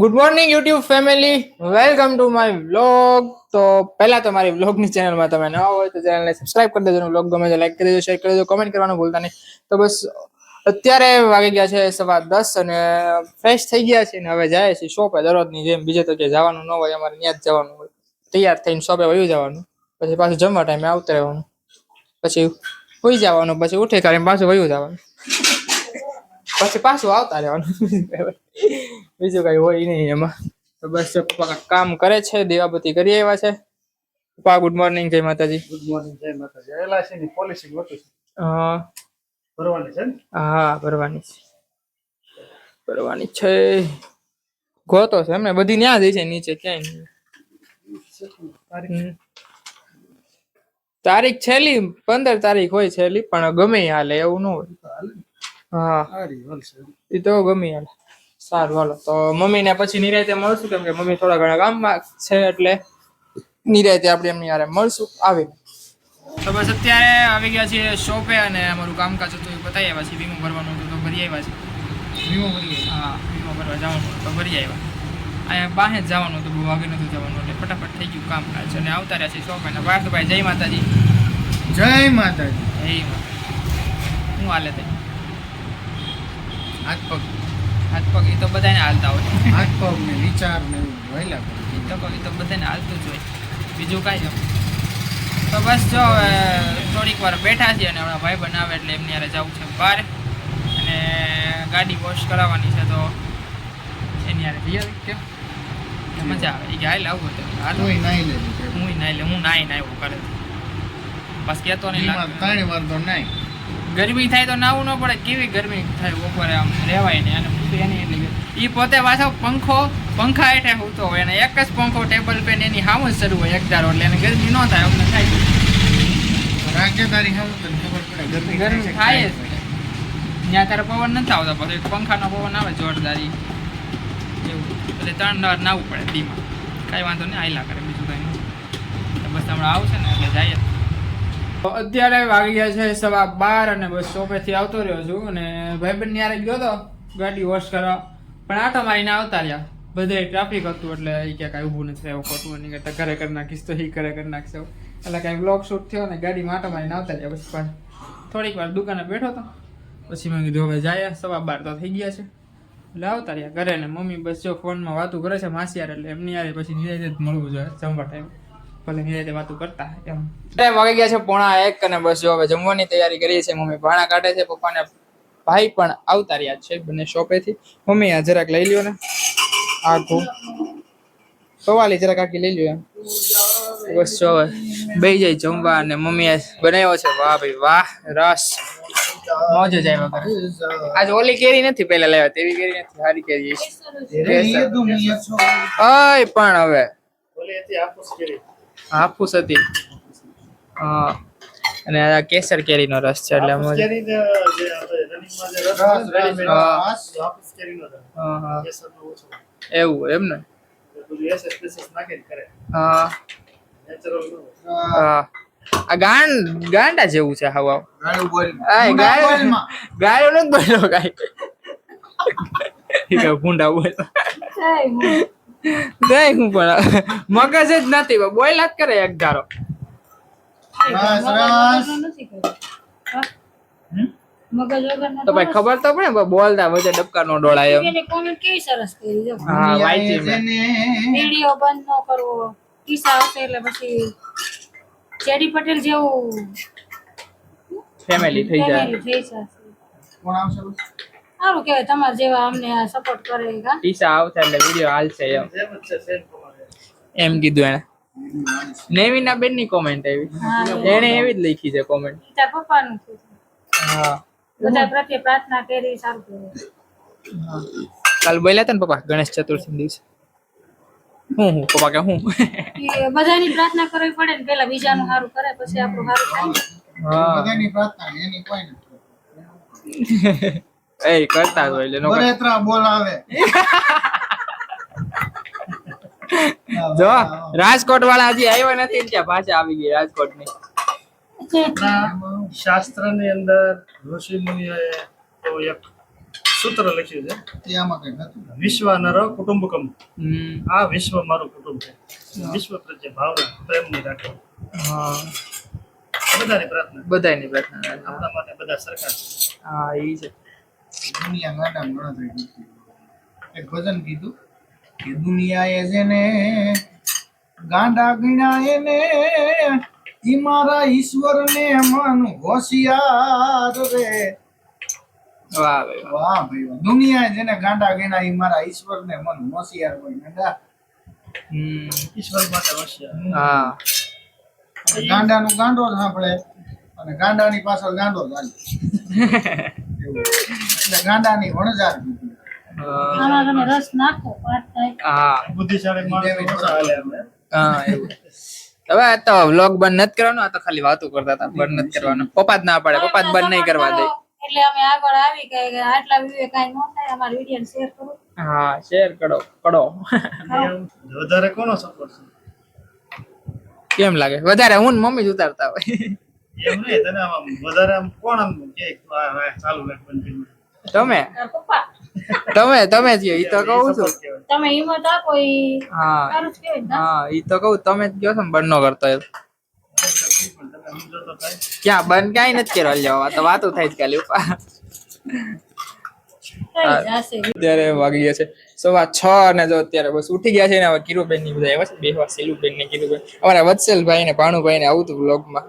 Good morning YouTube family welcome to my vlog તો પહેલા તો મારી વ્લોગની ચેનલમાં તમે નવા હોય તો ચેનલને સબસ્ક્રાઇબ કરી દેજો વ્લોગ ગમે તો લાઈક કરી દેજો શેર કરી દેજો કોમેન્ટ કરવાનું ભૂલતા નહીં. તો બસ અત્યારે વાગી ગયા છે સવા દસ અને ફ્રેશ થઈ ગયા છે ને હવે જાય છે શોપે દરરોજની જેમ. બીજે તો ક્યાંય જવાનું ન હોય, અમારે ત્યાં જ જવાનું હોય. તૈયાર થઈને શોપે વયું જવાનું. પછી પાછું જમવા ટાઈમે આવતું રહેવાનું. પછી સુઈ જવાનું, પછી ઉઠી કરીને પાછું વયું જવાનું. પછી પાછું આવતા રહેવાનું બીજું કઈ હોય નહીં એમાં તો બસ પપ્પા કામ કરે છે દેવાબતી કરી આવ્યા છે પપ્પા ગુડ મોર્નિંગ જય માતાજી ગુડ મોર્નિંગ જય માતાજી એલઆઈસી ની પોલિસી ગોતું છે અ, ભરવાની છે હા ભરવાની છે ભરવાની છે ગોતો છે એમને બધી ન્યા જઈ છે નીચે ક્યાંય. તારીખ છેલ્લી પંદર તારીખ હોય છેલ્લી પણ ગમે હાલે એવું ન હોય હા. એ તો ગમે હાલ. સારું હાલો. તો મમ્મીને પછી નિરાયતે મળશું કેમ કે મમ્મી થોડા ઘણા ગામમાં છે એટલે નિરાયતે આપણે એમની યારે મળશું આવીને તો બસ અત્યારે આવી ગયા છીએ શોપે અને અમારું કામકાજ હતું એ બતાવી આવ્યા છીએ. વીમો ભરવાનું હતું તો ભરી આવ્યા છે વીમો ભરી હા વીમો ભરવા જવાનું તો ભરી આવ્યા. અહીંયા બાહે જ જવાનું હતું બહુ વાગે નતું જવાનું એટલે ફટાફટ થઈ ગયું કામકાજ. અને આવતા રહ્યા છે શોપે અને પાર્થભાઈ જય માતાજી. જય માતાજી. જય માતા હું હાલે તે? હાથ પગ. હાથ પગ એ તો બધાને હાલતા હોય. હાથ પગ ને વિચાર ને વહેલા એ તો એ તો બધાને હાલતું જ હોય. બીજું કાંઈ તો બસ જો હવે થોડીક વાર બેઠા છીએ અને હમણાં ભાઈ બનાવે એટલે એમની યારે જવું છે બહાર. અને ગાડી વોશ કરાવવાની છે તો એની યારે જઈએ. કેમ? કે મજા આવે. એ ગાય હાલ આવું હતું હાલ. કોઈ નાઈ લે હું નાઈ લે હું નાઈ નાઈ કરે બસ કહેતો નહીં ત્રણ વાર તો નાઈ ગરમી થાય તો નાવું ન પડે. કેવી ગરમી થાય બપોરે આમ રહેવાય ને અને એની એટલે એ પોતે પાછો પંખો પંખા હેઠે હોતો હોય અને એક જ પંખો ટેબલ પેન એની હામ જ શરૂ હોય એક ધારો એટલે એને ગરમી ન થાય અમને થાય ગરમી થાય જ ત્યાં તારે પવન નથી આવતો પછી એક પંખાનો પવન આવે જોરદારી એવું. એટલે ત્રણ દર નાવું પડે ધીમા. કાંઈ વાંધો નહીં આયલા કરે બીજું કાંઈ નહીં. બસ હમણાં આવશે ને એટલે જાય અત્યારે વાગ્યા છે સવા બાર અને બસ શોપેથી આવતો રહ્યો છું અને ભાઈબંધ યારે ગયો તો ગાડી વોશ કરવા. પણ આટો મારીને આવતા રહ્યા. બધે ટ્રાફિક હતું એટલે એ ક્યાં કાંઈ ઊભું નથી એવું ખોટું નહીં કરતા ઘરે કરી નાખીશ તો એ ઘરે કરી નાખશે એટલે કાંઈ બ્લોક શૂટ થયો ને ગાડીમાં આટો મારીને આવતા રહ્યા. પછી પણ થોડીક વાર દુકાને બેઠો હતો પછી મેં કીધું, હવે જાય. સવા બાર તો થઈ ગયા છે. એટલે આવતા રહ્યા. ઘરે ને મમ્મી બસ જો ફોનમાં વાતું કરે છે, માસી યાર એટલે એમની યારે પછી નિરાયતે જ મળવું જોઈએ. જમવા ટાઈમ ભલે નિરાયતે વાતું કરતા એમ. ટાઈમ વાગી ગયા છે પોણા એક અને બસ જો હવે જમવાની તૈયારી કરીએ છીએ. મમ્મી ભાણા કાઢે છે પપ્પાને ભાઈ પણ આવતા રહ્યા છે બંને શોપેથી. મમ્મી આ જરાક લઈ લ્યો ને. આખું સવાલી જરાક આખી લઈ લ્યો એમ. બસ જો હવે બે જાય જમવા અને મમ્મીએ બનાવ્યો છે. વાહ ભાઈ વાહ રસ. મોજ જ આવ્યા કરે આજ ઓલી કેરી નથી પેલા લેવા તેવી કેરી નથી સારી કેરી. અય પણ હવે. ઓલી હતી હાફૂસ કેરી. હાફૂસ હતી. હા અને આ કેસર કેરીનો રસ છે એટલે. એવું એમ ને. હા. હા. આ ગાંડ ગાંડા જેવું છે હાવ. ગાય ગાયો નથી બન્યો કાંઈ. ભૂંડા બોલ. નહીં હું પણ મગજ જ નથી બોલ જ કરે એક ધારો. તો ભાઈ ખબર તો પડે બોલતા વચ્ચે ડબકા નો ડોળાય કોમેન્ટ કેવી સરસ કરી જો હા વાંચી દુનિયાએ મેં. બંધ ન કરવો. કિસ્સા આવશે એટલે પછી ચેડી પટેલ જેવું ફેમિલી થઈ જાય. Family થઈ જશે. કોણ આવશે બસ? સારું કે તમારા જેવા અમને સપોર્ટ કરે પૈસા આવતા આવશે એટલે વીડિયો હાલશે એમ. એમ કીધું એને નેવીના બેનની કોમેન્ટ આવી એને એવી જ લખી છે કોમેન્ટ તાર પપ્પા નું હા. બધા પ્રત્યે પ્રાર્થના કરી સારું કહેવાય. કાલ બોલ્યા હતા ને પપ્પા ગણેશ ચતુર્થી દિવસે? હું હું પપ્પા કે હું? બધાની પ્રાર્થના કરવી પડે ને પેલા બીજાનું સારું કરે પછી આપણું સારું થાય હા. બધાની પ્રાર્થના એની કોઈ નથી. એ કરતા જ હોય એટલે કર- બોલાવે. જો રાજકોટ વાળા હજી આવ્યા નથી ત્યાં પાછા આવી ગઈ રાજકોટની શાસ્ત્રની અંદર ઋષિ મુનિઓએ તો એક સૂત્ર લખ્યું છે. તે આમાં કઈ નથી વિશ્વ નર કુટુંબકમ આ વિશ્વ મારું કુટુંબ છે. વિશ્વ પ્રત્યે ભાવના પ્રેમની રાખો હા. બધાની પ્રાર્થના. બધાની પ્રાર્થના. આપણા માટે બધા સરકાર હા એ છે. દુનિયા ગાડા ગણતરી કરતી એક ભજન કીધું કે દુનિયાએ જેને ગાંડા ગણ્યા એને ઈ મારા ઈશ્વરને મન હોશિયાર રે. વાહ ભાઈ વાહ. વાહ ભાઈ દુનિયાએ જેને ગાંડા ગણ્યા ઈ મારા ઈશ્વરને મન હોશિયાર હોય ગાંડા હમ. ઈશ્વર માટે હોશિયાર. હા. ગાંડાનું ગાંડો સાંભળે અને ગાંડાની પાછળ ગાંડો એવું. એટલે ગાંડાની વણઝાર હા. તમે રસ નાખો વાત થાય. હા. બુદ્ધિશાળી માણસ હાલે હા એવું. હવે આ તો વ્લોગ બંધ નથી કરવાનો આ તો ખાલી વાતો કરતા હતા બંધ નથી કરવાનો. પપ્પા જ ના પાડે પપ્પા જ બંધ નહીં કરવા દે. એટલે અમે આગળ આવી કે કે આટલા વ્યૂ કાંઈ ન થાય અમારા વીડિયો શેર કરો. હા શેર કરો કરો. વધારે કોનો સપોર્ટ છે? કેમ લાગે? વધારે હું ને મમ્મી જ ઉતારતા હોય. એમ નહીં તને આમ વધારે આમ કોણ આમ કે ચાલુ રાખ. તમે? પપ્પા? તમે તમે જ કયો ઈ તો કહું છું. તમે હિંમત આપો ઈ હા. હા ઈ તો કહું તમે જ કહો છો બંધ ન કરતો એમ. ક્યાં બંધ કાઈ નથી કરવા લેવા તો વાતો થાય જ ખાલી ઉપા. અત્યારે વાગી ગયા છે સવા છ અને જો અત્યારે બસ ઉઠી ગયા છે ને હવે કિરુબેનની બધા આવ્યા છે બેહવા સેલુબેન ને કિરુબેન. અમારા વત્સલભાઈ ને ભાણુભાઈ ને આવું હતું બ્લોગમાં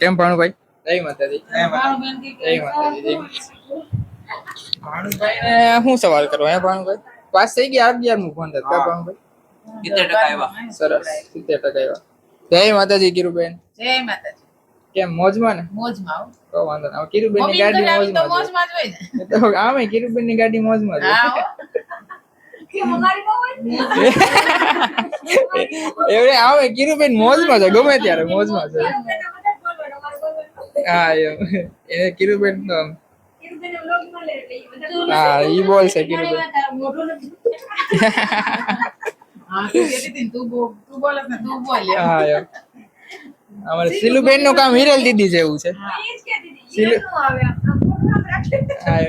કેમ ભાણુભાઈ જય માતાજી. જય માતાજી. જય માતાજી. ભાણુભાઈ સવાલ કરો? હે ભાણુભાઈ પાસ થઈ ગયા? અગિયાર મુ ફોન થતા ભાણુભાઈ સરસ. સિત્તેર ટકા આવ્યા. જય માતાજી કિરુબેન. જય માતાજી. કેમ મોજમાં ને? મોજમાં આવો. તો વાંધો ના કિરુબેનની ગાડી મોજમાં મોજમાં જ હોય ને. તો આમે કિરુબેનની ગાડી મોજમાં બહુ હોય? એવડે આવે કિરુબેન મોજમાં છે ગમે ત્યારે મોજમાં છે. હા એમ. એને કિરુબેન તો આમ, કીધું vlog માં લે એટલે ઈ બધા હા ઈ બોલે છે એમ. અમારે સિલુબેનનું કામ હિરલ દીદી જેવું છે.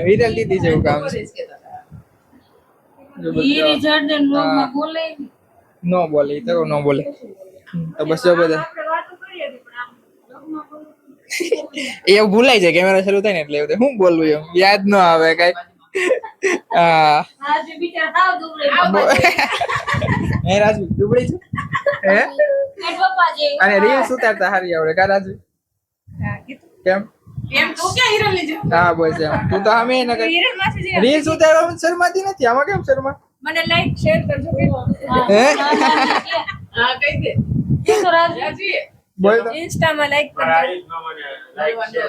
હિરલ દીદી જેવું કામ છે. નો બોલે. તો નો બોલે. તો બસ જો બધા આપણે વાતો કરીએ છીએ, પણ આમ vlog માં બોલવું. એ એવું ભૂલાઈ જાય કેમેરા શરૂ થાય ને એટલે એવું હું શું બોલવું એમ? યાદ ન આવે કઈ. હા. હે રાજુ દુબળી છું? હે? એ. અને રીલ્સ ઉતારતા હારી આવડે કા રાજુ કેમ? હા બસ એમ. તું તો અમે એને કરી. રીલ્સ ઉતારવામાં શરમાતી નથી. આમાં કેમ શરમા મને લાઈક શેર કરજો કે હે? હા, હા, હા દે. કે તો રાજ રાજી બોલ ઇન્સ્ટામાં લાઈક કરજો.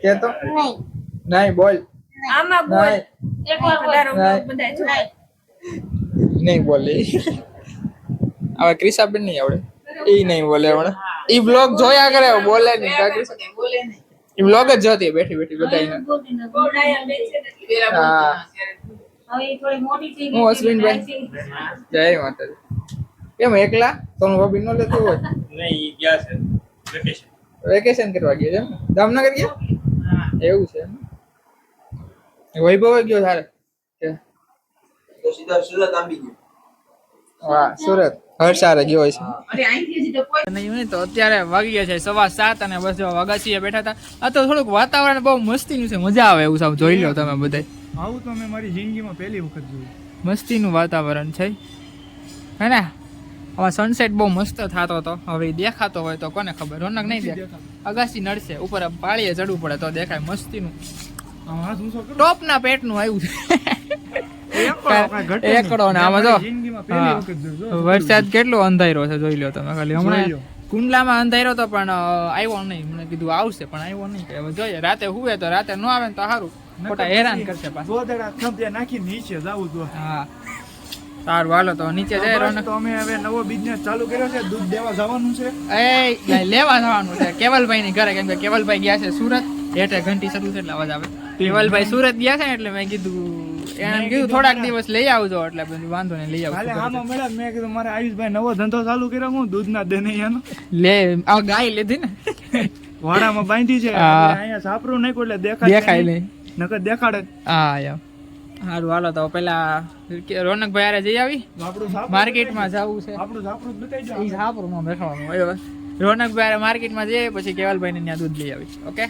કે તો નહીં બોલ. આમાં બોલ. નહીં. એકવાર બોલ નહીં. બધા જોઈ. નહીં બોલે. હવે ક્રિસાબેન નહીં આવડે. એ નહીં બોલે હમણાં. ઈ બ્લોગ જોયા કરે બોલે નહીં. બોલે નહીં. ઈ બ્લોગ જ જોતી બેઠી બેઠી બેન ને. હા. બોલતી ના, ત્યારે હવે થોડી મોટી થઈ હું હસબન્ડ ગઈ જય માતાજી. કેમ એકલા? સોનું ભાભી નો લેતું હોય? નહીં ગયા છે. વેકેશન વેકેશન કરવા ગયા છે એમ? જામનગર ગયા? એવું છે વૈભવ ગયો તારે? કે? સીધા સુરત આંબી ગયો. છે. નહીં તો અત્યારે વાગી ગયા છે સવા સાત અને બસ જો બેઠા હતા. આ તો થોડુંક વાતાવરણ બહુ મસ્તીનું છે. મજા આવે એવું સાવ જોઈ લો તમે બધાય. આવું તો મેં મારી જિંદગીમાં પહેલી વખત જોયું. મસ્તીનું વાતાવરણ છે. હે ને? હવે સનસેટ બહુ મસ્ત થતો હતો હવે દેખાતો હોય તો કોને ખબર? રોનક નહીં દેખાય અગાસી નડશે. ઉપર પાળીએ ચડવું પડે તો દેખાય મસ્તીનું. ટોપના પેટનું આવ્યું છે. એકડો ને આમાં જો. વરસાદ કેટલો અંધારો છે જોઈ લો તમે ખાલી. હમણાં કુંડલામાં અંધારો તો પણ આવ્યો નહીં. મને કીધું આવશે પણ આવ્યો નહીં. હવે જોઈએ. રાતે હુવે તો રાતે ન આવે ને તો સારું. ખોટા હેરાન કરશે પાછું. નાખી નીચે જવું હા. સારું હાલો તો નીચે જઈ રહ્યો તો અમે હવે નવો બિઝનેસ ચાલુ કર્યો છે દૂધ દેવા જવાનું છે. એ લેવા જવાનું છે. કેવલભાઈ ની ઘરે કેમ કે કેવલભાઈ ગયા છે સુરત. હેઠે ઘંટી શરૂ છે એટલે અવાજ આવે. કેવલભાઈ સુરત ગયા છે એટલે મેં કીધું એમ કીધું થોડાક દિવસ લઈ આવજો એટલે બધું વાંધો નહીં લઈ આવજો. આમાં મેડમ મેં કીધું મારે આયુષભાઈ નવો ધંધો ચાલુ કર્યો હું દૂધના એનો લે આ ગાય લીધી ને. વાડામાં બાંધી છે. અહીંયા સાપરું નહીં એટલે દેખાય દેખાય નહીં. નકર દેખાડે હા યાર સારું હાલો તો પેલા રોનકભાઈ આરે જઈ આવી. માર્કેટમાં જવું છે. હાપરમાં બેસવાનું બરાબર રોનકભાઈ હારે માર્કેટમાં જઈએ પછી કેવલભાઈને ત્યાં દૂધ લઈ આવી ઓકે?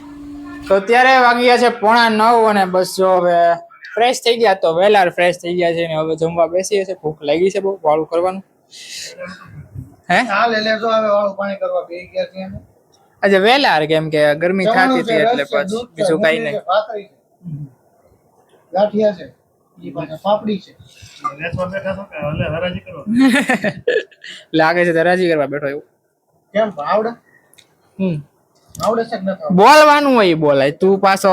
તો અત્યારે વાગી ગયા છે પોણા નવ અને બસ જો હવે ફ્રેશ થઈ ગયા તો વહેલા ફ્રેશ થઈ ગયા છે ને હવે જમવા બેસીએ છે ભૂખ લાગી છે બહુ વાળું કરવાનું. હે? હાલ લે જો હવે વાળું પાણી કરવા બે ગયા છે અમે. આજે વહેલા કેમ કે ગરમી થતી હતી એટલે પછી બીજું કઈ નહીં. ગાંઠિયા છે. પાપડી છે. વેચવા બેઠા છો કે હલે હરાજી લાગે છે તો રાજી કરવા બેઠો એવું. કેમ આવડે હમ. આવડે છે? બોલવાનું હોય બોલાય. તું પાછો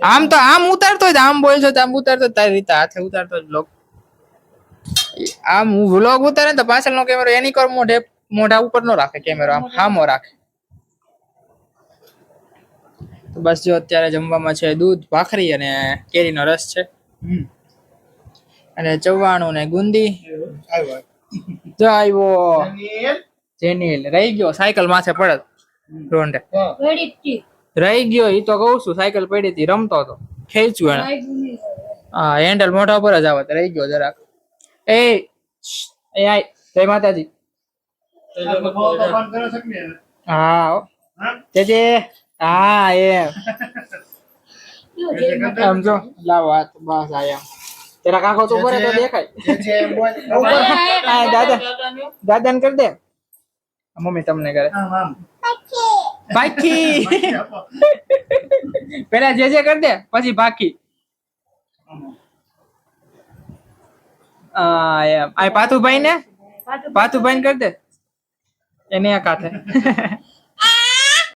આમ તો આમ ઉતારતો જ આમ બોલશો તો આમ ઉતારતો તારી રીતે હાથે ઉતારતો જ બ્લોગ આમ હું વ્લોગ ઉતારે ને તો પાછળનો કેમેરો એની કર મોઢે મોઢા ઉપર નો રાખે કેમેરો આમ હામો રાખે. તો બસ જો અત્યારે જમવામાં છે દૂધ ભાખરી અને કેરીનો રસ છે. અને ચવાણું ને ગુંદી. જો આવ્યો. જેનિલ રહી ગયો. સાયકલ માથે પડત. રોંડે રહી ગયો. એ તો કહું છું સાયકલ પડી હતી રમતો હતો. ખેંચ્યું એને હા હેન્ડલ મોઢા ઉપર જ આવત રહી ગયો જરાક. એ એ આય જય માતાજી? હા હો. હા? જેજે હા એમ આમ જો લાવો હાથ બસ આયા તેરા કાકો તો ઉપર તો દેખાય. દાદા. દાદા ને કરી દે. મમ્મી તમને કરે. બાકી. પેલા જે જે કરી દે પછી બાકી આ પાથુભાઈ ને પાથુભાઈ ને કરી દે. એને આ હાથે